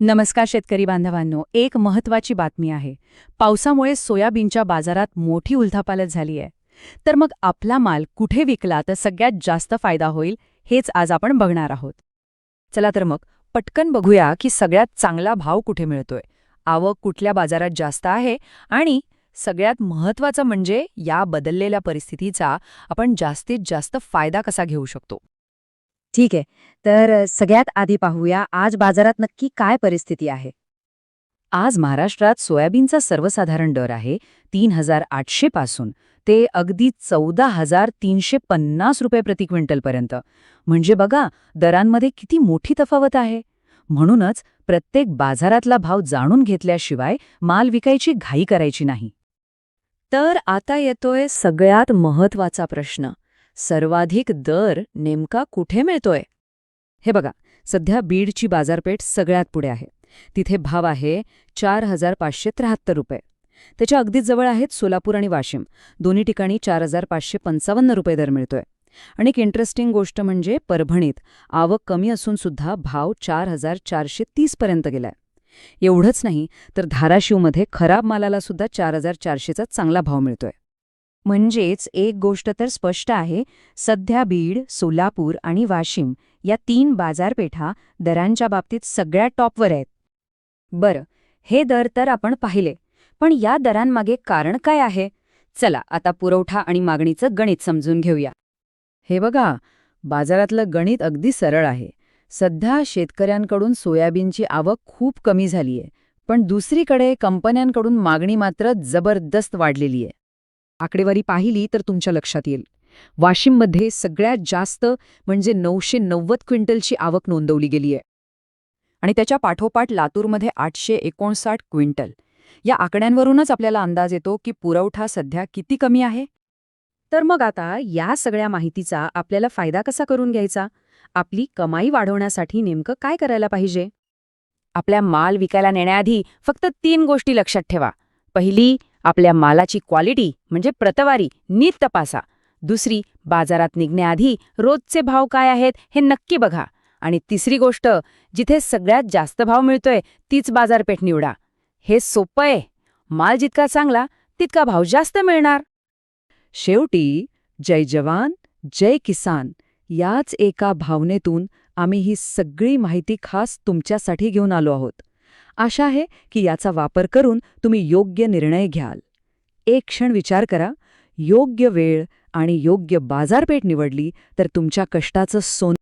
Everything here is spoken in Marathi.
नमस्कार शेतकरी बांधवांनो एक महत्वाची बातमी आहे. पावसामुळे सोयाबीनच्या बाजारात मोठी उलथापालत झाली आहे. तर मग आपला माल कुठे विकला तर सगळ्यात जास्त फायदा होईल हेच आज आपण बघणार आहोत. चला तर मग पटकन बघूया की सगळ्यात चांगला भाव कुठे मिळतोय. आवक कुठल्या बाजारात जास्त आहे आणि सगळ्यात महत्त्वाचं म्हणजे या बदललेल्या परिस्थितीचा आपण जास्तीत जास्त फायदा कसा घेऊ शकतो. ठीक आहे. तर सगळ्यात आधी पाहूया आज बाजारात नक्की काय परिस्थिती आहे. आज महाराष्ट्रात सोयाबीनचा सर्वसाधारण दर आहे तीन हजार आठशे पासून ते अगदी चौदा हजार तीनशे पन्नास रुपये प्रति क्विंटलपर्यंत म्हणजे बघा दरांमध्ये किती मोठी तफावत आहे. म्हणूनच प्रत्येक बाजारातला भाव जाणून घेतल्याशिवाय माल विकायची घाई करायची नाही. तर आता येतोय सगळ्यात महत्त्वाचा प्रश्न. सर्वाधिक दर नेमका कुठे मिळतोय? हे बघा सध्या बीडची बाजारपेठ सगळ्यात पुढे आहे. तिथे भाव आहे चार हजार पाचशे त्र्याहत्तर रुपये. त्याच्या अगदी जवळ आहेत सोलापूर आणि वाशिम. दोन्ही ठिकाणी चार हजार पाचशे पंचावन्न रुपये दर मिळतोय. आणि एक इंटरेस्टिंग गोष्ट म्हणजे परभणीत आवक कमी असून सुद्धा भाव चार हजार चारशे तीसपर्यंत गेलाय. एवढंच नाही तर धाराशिवमध्ये खराब मालाला सुद्धा चार हजार चारशेचा चांगला भाव मिळतोय. म्हणजेच एक गोष्ट तर स्पष्ट आहे सध्या बीड सोलापूर आणि वाशिम या तीन बाजारपेठा दरांच्या बाबतीत सगळ्या टॉपवर आहेत. बरं हे दर तर आपण पाहिले पण या दरांमागे कारण काय आहे? चला आता पुरवठा आणि मागणीचं गणित समजून घेऊया. हे बघा बाजारातलं गणित अगदी सरळ आहे. सध्या शेतकऱ्यांकडून सोयाबीनची आवक खूप कमी झालीय पण दुसरीकडे कंपन्यांकडून मागणी मात्र जबरदस्त वाढलेली आहे आकडेवारी पाहिली तर तुमच्या लक्षात येईल. वाशिममध्ये सगळ्यात जास्त म्हणजे नऊशे नव्वद क्विंटलची आवक नोंदवली गेली आहे. आणि त्याच्या पाठोपाठ लातूरमध्ये आठशे एकोणसाठ क्विंटल. या आकड्यांवरूनच आपल्याला अंदाज येतो की पुरवठा सध्या किती कमी आहे? तर मग आता या सगळ्या माहितीचा आपल्याला फायदा कसा करून घ्यायचा? आपली कमाई वाढवण्यासाठी नेमकं काय करायला पाहिजे? आपल्या माल विकायला नेण्याआधी फक्त तीन गोष्टी लक्षात ठेवा. पहिली आपल्या मालाची क्वालिटी म्हणजे प्रतवारी नीट तपासा. दुसरी बाजारात निघण्याआधी रोजचे भाव काय आहेत हे नक्की बघा. आणि तिसरी गोष्ट जिथे सगळ्यात जास्त भाव मिळतोय तीच बाजारपेठ निवडा. हे सोपं आहे. माल जितका चांगला तितका भाव जास्त मिळणार. शेवटी जय जवान जय किसान याच एका भावनेतून आम्ही ही सगळी माहिती खास तुमच्यासाठी घेऊन आलो आहोत. आशा आहे की याचा वापर करून तुम्ही योग्य निर्णय घ्याल. एक क्षण विचार करा योग्य वेळ आणि योग्य बाजारपेठ निवडली तर तुमच्या कष्टाचं सोन